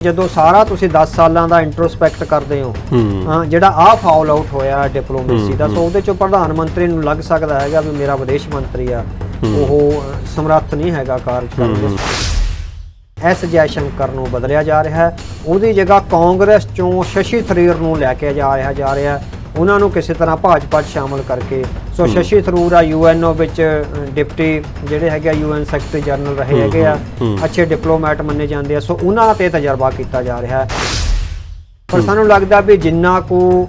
ਜਦੋਂ ਸਾਰਾ ਤੁਸੀਂ 10 ਸਾਲਾਂ ਦਾ ਇੰਟਰੋਸਪੈਕਟ ਕਰਦੇ ਹੋ ਜਿਹੜਾ ਆ ਫਾਲ ਆਊਟ ਹੋਇਆ ਡਿਪਲੋਮੇਸੀ ਦਾ ਸੋ ਉਹਦੇ ਚੋਂ ਪ੍ਰਧਾਨ ਮੰਤਰੀ ਨੂੰ ਲੱਗ ਸਕਦਾ ਹੈਗਾ ਵੀ ਮੇਰਾ ਵਿਦੇਸ਼ ਮੰਤਰੀ ਆ ਉਹ ਸਮਰੱਥ ਨਹੀਂ ਹੈਗਾ ਕਾਰਜ ਕਰਨ ਦੇ ਐਸ ਜੈਸ਼ੰਕਰ ਨੂੰ ਬਦਲਿਆ ਜਾ ਰਿਹਾ ਹੈ। ਉਹਦੀ ਜਗ੍ਹਾ ਕਾਂਗਰਸ ਚੋਂ ਸ਼ਸ਼ੀ ਥਰੂਰ ਨੂੰ ਲੈ ਕੇ ਜਾ ਰਿਹਾ ਜਾ ਰਿਹਾ ਹੈ। ਉਹਨਾਂ ਨੂੰ ਕਿਸੇ ਤਰ੍ਹਾਂ ਭਾਜਪਾ 'ਚ ਸ਼ਾਮਲ ਕਰਕੇ। ਸੋ ਸ਼ਸ਼ੀ ਥਰੂਰ ਆ ਯੂਐਨਓ ਵਿੱਚ ਡਿਪਟੀ ਜਿਹੜੇ ਹੈਗੇ ਯੂਐਨ ਸੈਕਟਰੀ ਜਨਰਲ ਰਹੇ ਹੈਗੇ ਆ। ਅੱਛੇ ਡਿਪਲੋਮੈਟ ਮੰਨੇ ਜਾਂਦੇ ਆ। ਸੋ ਉਹਨਾਂ ਤੇ ਤਜਰਬਾ ਕੀਤਾ ਜਾ ਰਿਹਾ ਹੈ। ਪਰ ਸਾਨੂੰ ਲੱਗਦਾ ਵੀ ਜਿੰਨਾ ਕੋ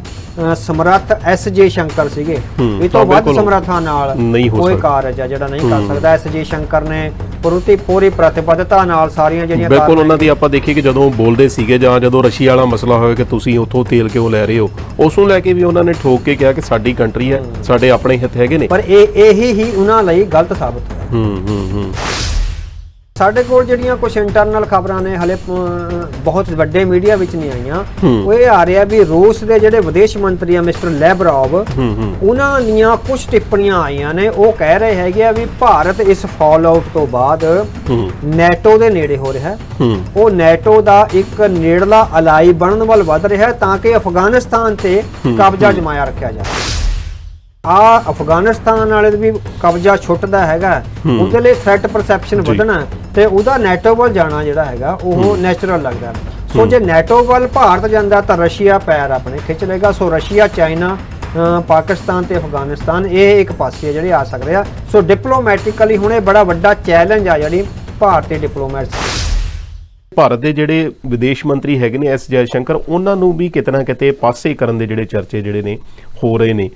ਸਮਰੱਥ ਐਸ ਜੇ ਸ਼ੰਕਰ ਸੀਗੇ ਇਹ ਤੋਂ ਵੱਧ ਸਮਰੱਥਾ ਨਾਲ ਕੋਈ। ਕਾਰਜ ਆ ਜਿਹੜਾ ਨਹੀਂ ਕਰ ਸਕਦਾ। ਐਸ ਜੇ ਸ਼ੰਕਰ ਨੇ ਪੂਰੀ ਪੂਰੀ ਪ੍ਰਤੀਬੱਧਤਾ ਨਾਲ ਸਾਰੀਆਂ ਜਿਹੜੀਆਂ ਬਿਲਕੁਲ ਉਹਨਾਂ ਦੀ ਆਪਾਂ ਦੇਖੀਏ ਕਿ ਜਦੋਂ ਬੋਲਦੇ ਸੀਗੇ ਜਾਂ ਜਦੋਂ ਰਸ਼ੀਆ ਵਾਲਾ ਮਸਲਾ ਹੋਇਆ ਕਿ ਤੁਸੀਂ ਉੱਥੋਂ ਤੇਲ ਕਿਉਂ ਲੈ ਰਹੇ ਹੋ ਉਸ ਨੂੰ ਲੈ ਕੇ ਵੀ ਉਹਨਾਂ ਨੇ ਠੋਕ ਕੇ ਕਿਹਾ ਕਿ ਸਾਡੀ ਕੰਟਰੀ ਹੈ ਸਾਡੇ ਆਪਣੇ ਹਿੱਤ ਹੈਗੇ ਨੇ। ਪਰ ਇਹ ਇਹੀ ਹੀ ਉਹਨਾਂ ਲਈ ਗਲਤ ਸਾਬਤ ਹੋਇਆ। ਹੂੰ ਹੂੰ ਹੂੰ। ਸਾਡੇ ਕੋਲ ਜਿਹੜੀਆਂ ਕੁਝ ਇੰਟਰਨਲ ਖਬਰਾਂ ਨੇ ਹਲੇ ਬਹੁਤ ਵੱਡੇ ਮੀਡੀਆ ਵਿੱਚ ਨਹੀਂ ਆਈਆਂ। ਉਹ ਇਹ ਆ ਰਿਹਾ ਵੀ ਰੂਸ ਦੇ ਜਿਹੜੇ ਵਿਦੇਸ਼ ਮੰਤਰੀ ਆ ਮਿਸਟਰ ਲੈਬਰੋਵ ਉਹਨਾਂ ਦੀਆਂ ਕੁਝ ਟਿੱਪਣੀਆਂ ਆਈਆਂ ਨੇ। ਉਹ ਕਹਿ ਰਹੇ ਹੈਗੇ ਆ ਵੀ ਭਾਰਤ ਇਸ ਫਾਲ ਆਊਟ ਤੋਂ ਬਾਅਦ ਨੈਟੋ ਦੇ ਨੇੜੇ ਹੋ ਰਿਹਾ ਉਹ ਨੈਟੋ ਦਾ ਇੱਕ ਨੇੜਲਾ ਅਲਾਈ ਬਣਨ ਵੱਲ ਵੱਧ ਰਿਹਾ ਤਾਂ ਕਿ ਅਫਗਾਨਿਸਤਾਨ ਤੇ ਕਬਜ਼ਾ ਜਮਾਇਆ ਰੱਖਿਆ ਜਾਵੇ ਆ ਅਫਗਾਨਿਸਤਾਨ ਵਾਲੇ ਦਾ ਵੀ ਕਬਜ਼ਾ ਛੁੱਟਦਾ ਹੈਗਾ। ਉਹਦੇ ਲਈ ਥ੍ਰੈਟ ਪਰਸੈਪਸ਼ਨ। ਵਧਣਾ ਤੇ ਉਹਦਾ ਨੈਟੋ ਵੱਲ ਜਾਣਾ ਜਿਹੜਾ ਹੈਗਾ ਉਹ ਨੈਚੁਰਲ ਲੱਗਦਾ। ਸੋ ਜੇ ਨੈਟੋ ਵੱਲ ਭਾਰਤ ਜਾਂਦਾ ਤਾਂ ਰਸ਼ੀਆ ਪੈਰ ਆਪਣੇ ਖਿੱਚ ਲੇਗਾ ਸੋ ਰਸ਼ੀਆ ਚਾਈਨਾ ਪਾਕਿਸਤਾਨ ਤੇ ਅਫਗਾਨਿਸਤਾਨ ਇਹ ਇੱਕ ਪਾਸੇ ਆ ਜਿਹੜੇ ਆ ਸਕਦੇ ਆ। ਸੋ ਡਿਪਲੋਮੈਟਿਕਲੀ ਹੁਣ ਇਹ ਬੜਾ ਵੱਡਾ ਚੈਲੰਜ ਆ ਜਿਹੜੀ ਭਾਰਤੀ ਡਿਪਲੋਮੈਟਸ ਭਾਰਤ ਦੇ ਜਿਹੜੇ ਵਿਦੇਸ਼ ਮੰਤਰੀ ਹੈਗੇ ਨੇ ਐਸ ਜੈ ਸ਼ੰਕਰ ਉਹਨਾਂ ਨੂੰ ਵੀ ਕਿਤੇ ਨਾ ਕਿਤੇ ਪਾਸੇ ਕਰਨ ਦੇ ਜਿਹੜੇ ਚਰਚੇ ਜਿਹੜੇ ਨੇ ਹੋ ਰਹੇ ਨੇ।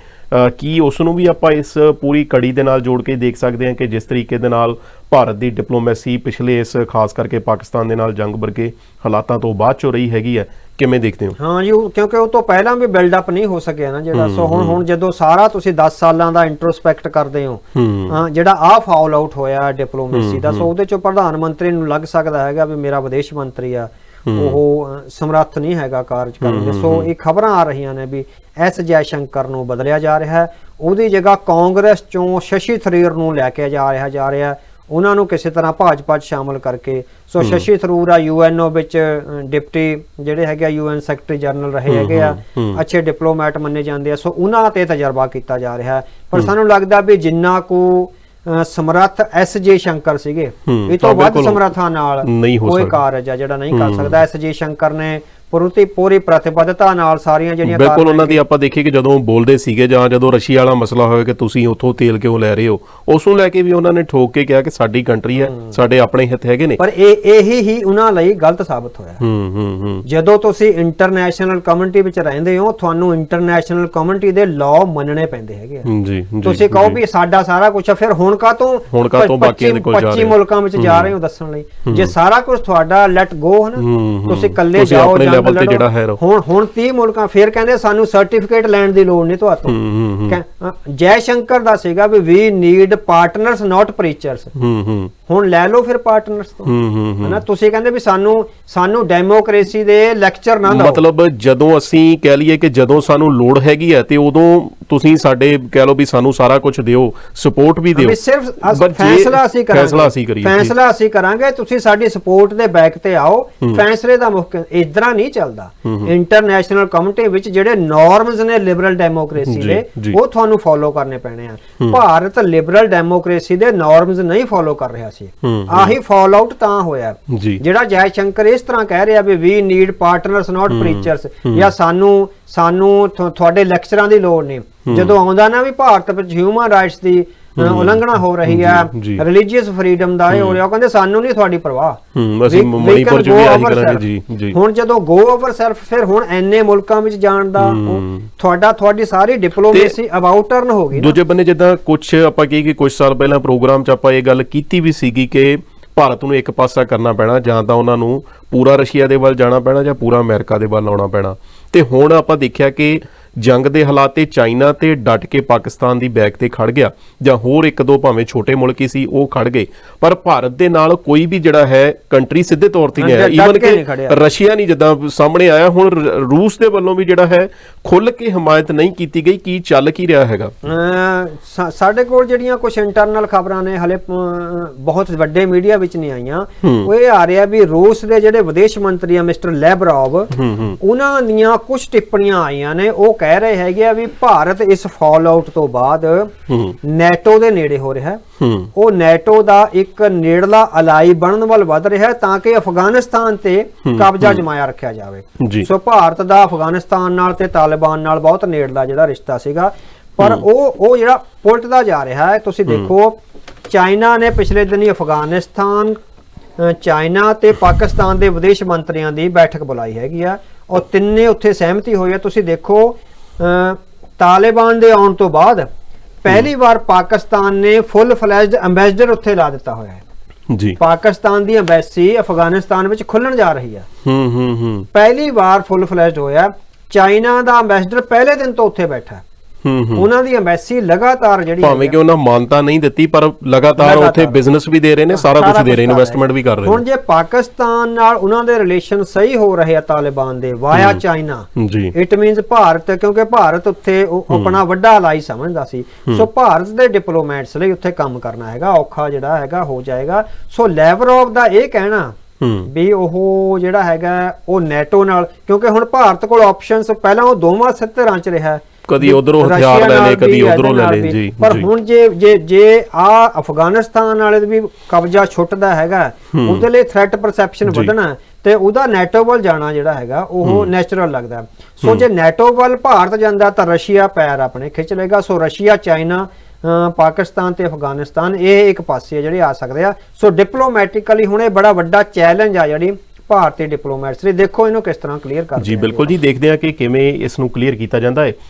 ਕੀ ਉਸ ਨੂੰ ਵੀ ਆਪਾਂ ਇਸ ਪੂਰੀ ਕੜੀ ਦੇ ਨਾਲ ਜੋੜ ਕੇ ਦੇਖ ਸਕਦੇ ਹਾਂ ਕਿ ਜਿਸ ਤਰੀਕੇ ਦੇ ਨਾਲ ਭਾਰਤ ਦੀ ਡਿਪਲੋਮੇਸੀ ਪਿਛਲੇ ਇਸ ਖਾਸ ਕਰਕੇ ਪਾਕਿਸਤਾਨ ਦੇ ਨਾਲ ਜੰਗ ਵਰਗੇ ਹਾਲਾਤਾਂ ਤੋਂ ਬਾਅਦ ਚੋ ਰਹੀ ਹੈਗੀ ਹੈ ਕਿਵੇਂ ਦੇਖਦੇ ਹੋ? ਹਾਂ ਜੀ ਕਿਉਂਕਿ ਉਹ ਤੋਂ ਪਹਿਲਾਂ ਵੀ ਬਿਲਡ ਅਪ ਨਹੀਂ ਹੋ ਸਕਿਆ ਨਾ ਜਿਹੜਾ। ਸੋ ਹੁਣ ਹੁਣ ਜਦੋਂ ਸਾਰਾ ਤੁਸੀਂ 10 ਸਾਲਾਂ ਦਾ ਇੰਟਰੋਸਪੈਕਟ ਕਰਦੇ ਹੋ ਹੂੰ। ਹਾਂ, ਜਿਹੜਾ ਆ ਫਾਲ ਆਊਟ ਹੋਇਆ ਡਿਪਲੋਮੇਸੀ ਦਾ ਸੋ ਉਹਦੇ ਚੋਂ ਪ੍ਰਧਾਨ ਮੰਤਰੀ ਨੂੰ ਲੱਗ ਸਕਦਾ ਹੈਗਾ ਵੀ ਮੇਰਾ ਵਿਦੇਸ਼ ਮੰਤਰੀ ਆ। ਉਹ ਸਮਰੱਥ ਨਹੀਂ ਹੈਗਾ ਕਾਰਜ ਕਰਨ ਦੇ। ਸੋ ਇਹ ਖਬਰਾਂ ਆ ਰਹੀਆਂ ਨੇ ਵੀ ਐਸ ਜੈਸ਼ੰਕਰ ਨੂੰ ਬਦਲਿਆ ਜਾ ਰਿਹਾ ਹੈ। ਉਹਦੀ ਜਗ੍ਹਾ ਕਾਂਗਰਸ ਚੋਂ ਸ਼ਸ਼ੀ ਥਰੂਰ ਨੂੰ ਲੈ ਕੇ ਜਾ ਰਿਹਾ ਜਾ ਰਿਹਾ। ਉਹਨਾਂ ਨੂੰ ਕਿਸੇ ਤਰ੍ਹਾਂ ਭਾਜਪਾ 'ਚ ਸ਼ਾਮਲ ਕਰਕੇ। ਸੋ ਸ਼ਸ਼ੀ ਥਰੂਰ ਆ ਯੂਐਨਓ ਵਿੱਚ ਡਿਪਟੀ ਜਿਹੜੇ ਹੈਗੇ ਯੂਐਨ ਸੈਕਟਰੀ ਜਨਰਲ ਰਹੇ ਹੈਗੇ ਆ। ਅੱਛੇ ਡਿਪਲੋਮੈਟ ਮੰਨੇ ਜਾਂਦੇ ਆ। ਸੋ ਉਹਨਾਂ ਤੇ ਤਜਰਬਾ ਕੀਤਾ ਜਾ ਰਿਹਾ ਪਰ ਸਾਨੂੰ ਲੱਗਦਾ ਵੀ ਜਿੰਨਾ ਕੋ ਸਮਰੱਥ ਐਸ ਜੇ ਸ਼ੰਕਰ ਸੀਗੇ। ਇਹ ਤੋਂ ਵੱਧ ਸਮਰੱਥਾ ਨਾਲ ਕੋਈ। ਕਾਰਜ ਆ ਜਿਹੜਾ ਨਹੀਂ ਕਰ ਸਕਦਾ। ਐਸ ਜੇ ਸ਼ੰਕਰ ਨੇ ਪੂਰੀ ਪੂਰੀ ਪ੍ਰਤੀਬੱਧਤਾ ਨਾਲ ਸਾਰੀਆਂ ਜਿਹੜੀਆਂ ਬਿਲਕੁਲ ਉਹਨਾਂ ਦੀ ਆਪਾਂ ਦੇਖੀਏ ਕਿ ਜਦੋਂ ਬੋਲਦੇ ਸੀਗੇ ਜਾਂ ਜਦੋਂ ਰਸ਼ੀਆ ਵਾਲਾ ਮਸਲਾ ਹੋਇਆ ਕਿ ਤੁਸੀਂ ਉੱਥੋਂ ਤੇਲ ਕਿਉਂ ਲੈ ਰਹੇ ਹੋ ਉਸ ਨੂੰ ਲੈ ਕੇ ਵੀ ਉਹਨਾਂ ਨੇ ਠੋਕ ਕੇ ਕਿਹਾ ਕਿ ਸਾਡੀ ਕੰਟਰੀ ਹੈ ਸਾਡੇ ਆਪਣੇ ਹਿੱਤ ਹੈਗੇ ਨੇ। ਪਰ ਇਹ ਇਹੀ ਹੀ ਉਹਨਾਂ ਲਈ ਗਲਤ ਸਾਬਤ ਹੋਇਆ। ਹੂੰ ਹੂੰ ਹੂੰ। ਜਦੋਂ ਤੁਸੀਂ ਇੰਟਰਨੈਸ਼ਨਲ ਕਮਿਊਨਿਟੀ ਵਿੱਚ ਰਹਿੰਦੇ ਹੋ ਤੁਹਾਨੂੰ ਇੰਟਰਨੈਸ਼ਨਲ ਕਮਿਊਨਿਟੀ ਦੇ ਲਾਅ ਮੰਨਣੇ ਪੈਂਦੇ ਹੈਗੇ ਜੀ ਜੀ ਤੁਸੀਂ ਕਹੋ ਵੀ ਸਾਡਾ ਸਾਰਾ ਕੁਝ ਫਿਰ ਹੁਣ ਕਾ ਤੋਂ ਹੁਣ ਕਾਹਤੋਂ ਬਾਕੀਆਂ ਦੇ ਕੋਲ ਜਾ ਰਹੇ 25 ਹੋ? ਮੁਲਕਾਂ ਵਿੱਚ ਜਾ ਰਹੇ ਹੋ ਦੱਸਣ ਲਈ? ਜੇ ਸਾਰਾ ਕੁਝ ਤੁਹਾਡਾ ਲੈਟ ਗੋ ਹੈ ਨਾ। ਤੁਸੀਂ ਇਕੱਲੇ ਜਾਓ ਆਪਣੇ level ਤੇ। ਜਿਹੜਾ ਹੈ। ਹੁਣ ਹੁਣ 30 ਮੁਲਕਾਂ ਫਿਰ ਕਹਿੰਦੇ ਸਾਨੂੰ ਸਰਟੀਫਿਕੇਟ ਲੈਣ ਦੀ ਲੋੜ ਨਹੀਂ ਤੁਹਾਤੋਂ। ਜੈ ਸ਼ੰਕਰ ਦਾ ਸੀਗਾ ਵੀ ਵੀ ਨੀਡ ਪਾਰਟਨਰਸ ਨਾਟ ਪ੍ਰੀਚਰਸ ਹੁਣ ਲੈ ਲਓ ਫਿਰ ਪਾਰਟਨਰਸ ਤੋਂ। ਹਨਾ ਤੁਸੀਂ ਕਹਿੰਦੇ ਵੀ ਸਾਨੂੰ ਸਾਨੂੰ ਡੈਮੋਕ੍ਰੇਸੀ ਦੇ ਲੈਕਚਰ ਨਾ ਦਿਓ। ਮਤਲਬ ਜਦੋਂ ਅਸੀਂ ਕਹਿ ਲਈਏ ਕਿ ਜਦੋਂ ਸਾਨੂੰ ਲੋੜ ਹੈਗੀ ਹੈ ਤੇ ਉਦੋਂ ਤੁਸੀਂ ਸਾਡੇ ਕਹਿ ਲਓ ਵੀ ਸਾਨੂੰ ਸਾਰਾ ਕੁਝ ਦਿਓ ਸਪੋਰਟ ਵੀ ਦਿਓ। ਸਿਰਫ ਫੈਸਲਾ ਅਸੀਂ ਕਰਾਂਗੇ। ਫੈਸਲਾ ਅਸੀਂ ਕਰੀਏ। ਫੈਸਲਾ ਅਸੀਂ ਕਰਾਂਗੇ ਤੁਸੀਂ ਸਾਡੀ ਸਪੋਰਟ ਦੇ ਬੈਕ ਤੇ ਆਓ। ਫੈਸਲੇ ਦਾ ਮੁੱਖ ਇਦਾਂ ਨਹੀਂ ਚੱਲਦਾ। ਇੰਟਰਨੈਸ਼ਨਲ ਕਮਿਊਨਿਟੀ ਵਿੱਚ ਜਿਹੜੇ ਨਾਰਮਸ ਨੇ ਲਿਬਰਲ ਡੈਮੋਕ੍ਰੇਸੀ ਦੇ। ਉਹ ਤੁਹਾਨੂੰ ਫੋਲੋ ਕਰਨੇ ਪੈਣੇ ਆ। ਭਾਰਤ ਲਿਬਰਲ ਡੈਮੋਕ੍ਰੇਸੀ ਦੇ ਨਾਰਮਸ ਨਹੀਂ ਫੋਲੋ ਕਰ ਰਿਹਾ ਸੀ। ਆਹੀ ਫਾਲ ਆਊਟ ਤਾਂ ਹੋਇਆ। ਜਿਹੜਾ ਜੈ ਸ਼ੰਕਰ ਇਸ ਤਰ੍ਹਾਂ ਕਹਿ ਰਿਹਾ ਵੀ ਵੀ ਨੀਡ ਪਾਰਟਨਰਸ ਨਾਟ ਪ੍ਰੀਚਰਸ ਜਾਂ ਸਾਨੂੰ ਸਾਨੂੰ ਤੁਹਾਡੇ ਲੈਕਚਰਾਂ ਦੀ ਲੋੜ ਨਹੀਂ। ਜਦੋਂ ਆਉਂਦਾ ਨਾ ਵੀ ਭਾਰਤ ਵਿੱਚ ਹਿਊਮਨ ਰਾਈਟਸ ਦੀ ਉਲੰਘਣਾ ਹੋ ਰਹੀ ਜੀ। ਰਿਲੀਜੀਅਸ ਫਰੀडम ਦਾ ਇਹ ਹੋ ਰਿਹਾ। ਉਹ ਕਹਿੰਦੇ ਸਾਨੂੰ ਨਹੀਂ ਤੁਹਾਡੀ ਪਰਵਾਹ। ਹੂੰ, ਅਸੀਂ We- we ਮਣੀਪੁਰ can ਚ ਵੀ go ਆਹੀ over ਕਰਾਂਗੇ, self. ਜੀ, ਜੀ। ਹੁਣ ਜਦੋਂ ਗੋ ਓਵਰ ਸੈਲਫ ਫਿਰ ਹੁਣ ਐਨੇ ਮੁਲਕਾਂ ਵਿੱਚ ਜਾਣ ਦਾ ਤੁਹਾਡਾ ਤੁਹਾਡੀ ਸਾਰੀ ਡਿਪਲੋਮੇਸੀ ਅਬਾਊਟ ਟਰਨ ਹੋ ਗਈ ਦੂਜੇ ਬੰਨੇ ਜਿੱਦਾਂ ਕੁਝ ਆਪਾਂ ਕਹੀ ਕਿ ਕੁਝ ਸਾਲ ਪਹਿਲਾਂ ਪ੍ਰੋਗਰਾਮ 'ਚ ਆਪਾਂ ਇਹ ਗੱਲ ਕੀਤੀ ਵੀ ਸੀਗੀ ਕਿ ਭਾਰਤ ਨੂੰ ਇੱਕ ਪਾਸਾ ਕਰਨਾ ਪੈਣਾ ਜਾਂ ਤਾਂ ਉਹਨਾਂ ਨੂੰ ਪੂਰਾ ਰਸ਼ੀਆ ਦੇ ਵੱਲ ਜਾਣਾ ਪੈਣਾ ਜਾਂ ਪੂਰਾ ਅਮਰੀਕਾ ਦੇ ਵੱਲ ਆਉਣਾ ਪੈਣਾ। ਤੇ ਹੁਣ ਆਪਾਂ ਦੇਖਿਆ ਕਿ ਜੰਗ ਦੇ ਹਾਲਾਤ ਤੇ ਚਾਈਨਾ ਤੇ ਡਟ ਕੇ ਪਾਕਿਸਤਾਨ ਦੀ ਬੈਕ ਤੇ ਖੜ ਗਿਆ ਜਾਂ ਹੋਰ ਇੱਕ ਦੋ ਭਾਵੇਂ ਛੋਟੇ ਮੁਲਕ ਹੀ ਸੀ ਉਹ ਖੜ ਗਏ। ਪਰ ਭਾਰਤ ਦੇ ਨਾਲ ਕੋਈ ਵੀ ਜਿਹੜਾ ਹੈ ਕੰਟਰੀ ਸਿੱਧੇ ਤੌਰ ਤੇ ਨਹੀਂ ਆਇਆ ਈਵਨ ਕੇ। ਰਸ਼ੀਆ ਨਹੀਂ ਜਿੱਦਾਂ ਸਾਹਮਣੇ ਆਇਆ ਹੁਣ ਰੂਸ ਦੇ ਵੱਲੋਂ ਵੀ ਜਿਹੜਾ ਹੈ ਖੁੱਲ ਕੇ ਹਮਾਇਤ ਨਹੀਂ ਕੀਤੀ ਗਈ ਕੀ ਚੱਲ ਕੀ ਰਿਹਾ ਹੈਗਾ? ਸਾਡੇ ਕੋਲ ਜਿਹੜੀਆਂ ਕੁਝ ਇੰਟਰਨਲ ਖਬਰਾਂ ਨੇ ਹਲੇ ਬਹੁਤ ਵੱਡੇ ਮੀਡੀਆ ਵਿੱਚ ਨਹੀਂ ਆਈਆਂ। ਉਹ ਇਹ ਆ ਰਿਹਾ ਵੀ ਰੂਸ ਦੇ ਜਿਹੜੇ ਵਿਦੇਸ਼ ਮੰਤਰੀ ਆ ਮਿਸਟਰ ਲੈਬਰੋਵ ਉਹਨਾਂ ਦੀਆਂ ਕੁਝ ਟਿੱਪਣੀਆਂ ਆਈਆਂ ਨੇ ਉਹ ਕਹਿ ਰਹੇ ਹੈਗੇ ਆ ਵੀ ਭਾਰਤ ਇਸ ਫਾਲ ਆਊਟ ਤੋਂ ਬਾਅਦ ਨੈਟੋ ਦੇ ਨੇੜੇ ਹੋ ਰਿਹਾ ਹੈ। ਉਹ ਨੈਟੋ ਦਾ ਇੱਕ ਨੇੜਲਾ ਅਲਾਈ ਬਣਨ ਵੱਲ ਵਧ ਰਿਹਾ ਹੈ ਤਾਂ ਕਿ ਅਫਗਾਨਿਸਤਾਨ ਤੇ ਕਬਜ਼ਾ ਜਮਾਇਆ ਰੱਖਿਆ ਜਾਵੇ। ਸੋ ਭਾਰਤ ਦਾ ਅਫਗਾਨਿਸਤਾਨ ਨਾਲ ਤੇ ਤਾਲਿਬਾਨ ਨਾਲ ਬਹੁਤ ਨੇੜਲਾ ਜਿਹੜਾ ਰਿਸ਼ਤਾ ਸੀਗਾ। ਪਰ ਉਹ ਉਹ ਜਿਹੜਾ ਪੁਲਟਦਾ ਜਾ ਰਿਹਾ ਹੈ ਤੁਸੀਂ ਦੇਖੋ ਚਾਈਨਾ ਨੇ ਪਿਛਲੇ ਦਿਨੀ ਅਫਗਾਨਿਸਤਾਨ ਚਾਈਨਾ ਤੇ ਪਾਕਿਸਤਾਨ ਦੇ ਵਿਦੇਸ਼ ਮੰਤਰੀਆਂ ਦੀ ਬੈਠਕ ਬੁਲਾਈ ਹੈਗੀ ਆ। ਔਰ ਤਿੰਨੇ ਉੱਥੇ ਸਹਿਮਤੀ ਹੋਈ ਹੈ। ਤੁਸੀਂ ਦੇਖੋ ਤਾਲਿਬਾਨ ਦੇ ਆਉਣ ਤੋਂ ਬਾਅਦ ਪਹਿਲੀ ਵਾਰ ਪਾਕਿਸਤਾਨ ਨੇ ਫੁੱਲ ਫਲੈਜਡ ਐਮਬੈਸਡਰ ਉੱਥੇ ਲਾ ਦਿੱਤਾ ਹੋਇਆ ਹੈ। ਜੀ। ਪਾਕਿਸਤਾਨ ਦੀ ਐਮਬੈਸੀ ਅਫਗਾਨਿਸਤਾਨ ਵਿੱਚ ਖੁੱਲਣ ਜਾ ਰਹੀ ਹੈ। ਹੂੰ ਹੂੰ ਹੂੰ। ਪਹਿਲੀ ਵਾਰ ਫੁੱਲ ਫਲੈਜਡ ਹੋਇਆ। ਚਾਈਨਾ ਦਾ ਐਮਬੈਸਡਰ ਪਹਿਲੇ ਦਿਨ ਤੋਂ ਉੱਥੇ ਬੈਠਾ ਉਹਨਾਂ ਦੀ ਐਮਬੈਸੀ ਲਗਾਤਾਰ ਜਿਹੜੀ ਭਾਵੇਂ ਕਿ ਉਹਨਾਂ ਮਾਨਤਾ ਨਹੀਂ ਦਿੱਤੀ ਪਰ ਲਗਾਤਾਰ ਉੱਥੇ। ਬਿਜ਼ਨਸ ਵੀ ਦੇ ਰਹੇ ਨੇ ਸਾਰਾ ਕੁਝ ਦੇ ਰਹੇ ਇਨਵੈਸਟਮੈਂਟ ਵੀ ਕਰ ਰਹੇ ਹੁਣ ਜੇ ਪਾਕਿਸਤਾਨ ਨਾਲ ਉਹਨਾਂ ਦੇ ਰਿਲੇਸ਼ਨ ਸਹੀ ਹੋ ਰਹੇ ਆ ਤਾਲਿਬਾਨ ਦੇ ਵਾਇਆ ਚਾਈਨਾ ਨੇ ਜੀ। ਇਟ ਮੀਨਸ ਭਾਰਤ ਕਿਉਂਕਿ ਭਾਰਤ ਉੱਥੇ ਆਪਣਾ ਵੱਡਾ ਅਲਾਈ ਸਮਝਦਾ ਸੀ। ਸੋ ਭਾਰਤ ਦੇ ਡਿਪਲੋਮੈਟਸ ਲਈ ਉੱਥੇ ਕੰਮ ਕਰਨਾ ਹੈਗਾ ਔਖਾ ਜਿਹੜਾ ਹੈਗਾ ਹੋ ਜਾਏਗਾ। ਸੋ ਲੈਵਰੋਵ ਦਾ ਇਹ ਕਹਿਣਾ ਵੀ ਉਹ ਜਿਹੜਾ ਹੈਗਾ ਉਹ ਨੈਟੋ ਨਾਲ ਕਿਉਂਕਿ ਹੁਣ ਭਾਰਤ ਕੋਲ ਆਪਸ਼ਨਸ ਪਹਿਲਾਂ ਉਹ ਦੋਵਾਂ ਸਿੱਧਰਾਂ ਚ ਰਿਹਾ। ਕਦੀ ਉੱਧਰੋਂ ਹਥਿਆਰ ਲੈ ਨਾਲ ਕਦੀ ਉੱਧਰੋਂ ਲੈ ਵੀ। ਜੀ, ਪਰ। ਹੁਣ ਜੇ ਜੇ ਜੇ ਆ ਅਫਗਾਨਿਸਤਾਨ ਵਾਲੇ ਵੀ ਕਬਜ਼ਾ ਛੁੱਟਦਾ ਹੈਗਾ ਉਹਦੇ ਲਈ ਥ੍ਰੈਟ ਪਰਸੈਪਸ਼ਨ। ਵਧਣਾ ਤੇ ਉਹਦਾ ਨੈਟੋ ਵੱਲ ਜਾਣਾ ਜਿਹੜਾ ਹੈਗਾ ਉਹ ਨੈਚੁਰਲ ਲੱਗਦਾ ਸੋ ਜੇ ਨੈਟੋ ਵੱਲ ਭਾਰਤ ਜਾਂਦਾ ਤਾਂ ਰਸ਼ੀਆ ਪੈਰ ਆਪਣੇ ਖਿੱਚ ਲੇਗਾ ਸੋ ਰਸ਼ੀਆ ਚਾਈਨਾ ਪਾਕਿਸਤਾਨ ਤੇ ਅਫਗਾਨਿਸਤਾਨ ਇਹ ਇੱਕ ਪਾਸੇ ਆ ਜਿਹੜੇ ਆ ਸਕਦੇ ਆ। ਸੋ ਡਿਪਲੋਮੈਟਿਕਲੀ ਹੁਣ ਇਹ ਬੜਾ ਵੱਡਾ ਚੈਲੰਜ ਆ ਜਿਹੜੀ ਭਾਰਤੀ ਡਿਪਲੋਮੈਟਸ ਲਈ। ਦੇਖੋ ਇਹਨੂੰ ਕਿਸ ਤਰ੍ਹਾਂ ਕਲੀਅਰ ਕਰਦੇ ਜੀ ਆ ਬਿਲਕੁਲ ਜੀ ਦੇਖਦੇ ਹਾਂ ਕਿ ਕਿਵੇਂ ਇਸ ਨੂੰ ਕਲੀਅਰ ਕੀਤਾ ਜਾਂਦਾ ਹੈ।